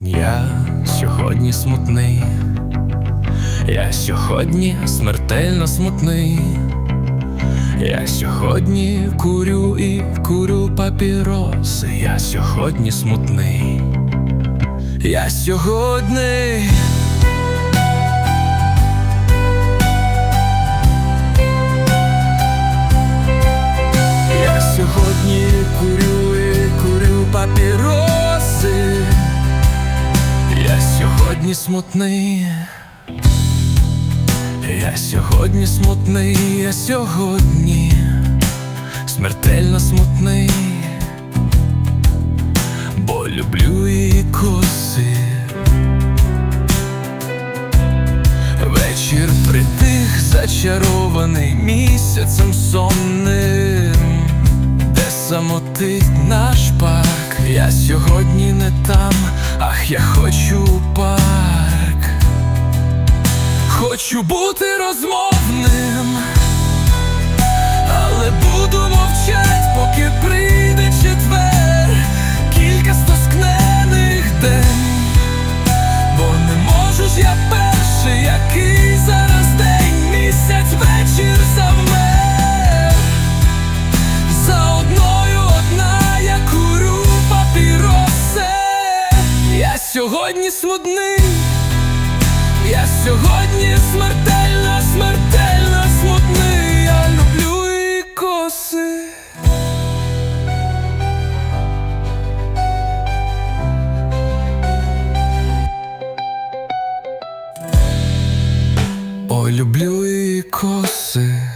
Я сьогодні смутний, я сьогодні смертельно смутний. Я сьогодні курю і курю папіроси. Я сьогодні смутний. Я сьогодні. Сьогодні смутний. Я сьогодні смутний, я сьогодні смертельно смутний, бо люблю її коси. Вечір притих, зачарований місяцем сонним, де самотить наш парк. Я сьогодні не там, ах, я хочу Хочу бути розмовним, але буду мовчать, поки прийде четвер, кілька стоскнених день, бо не можу ж я перший, який зараз день, місяць, вечір завмер. За одною одна я курю папіроси. Я сьогодні смутний. Я сьогодні смертельно, смертельно смутний, я люблю і коси. Ой, люблю і коси.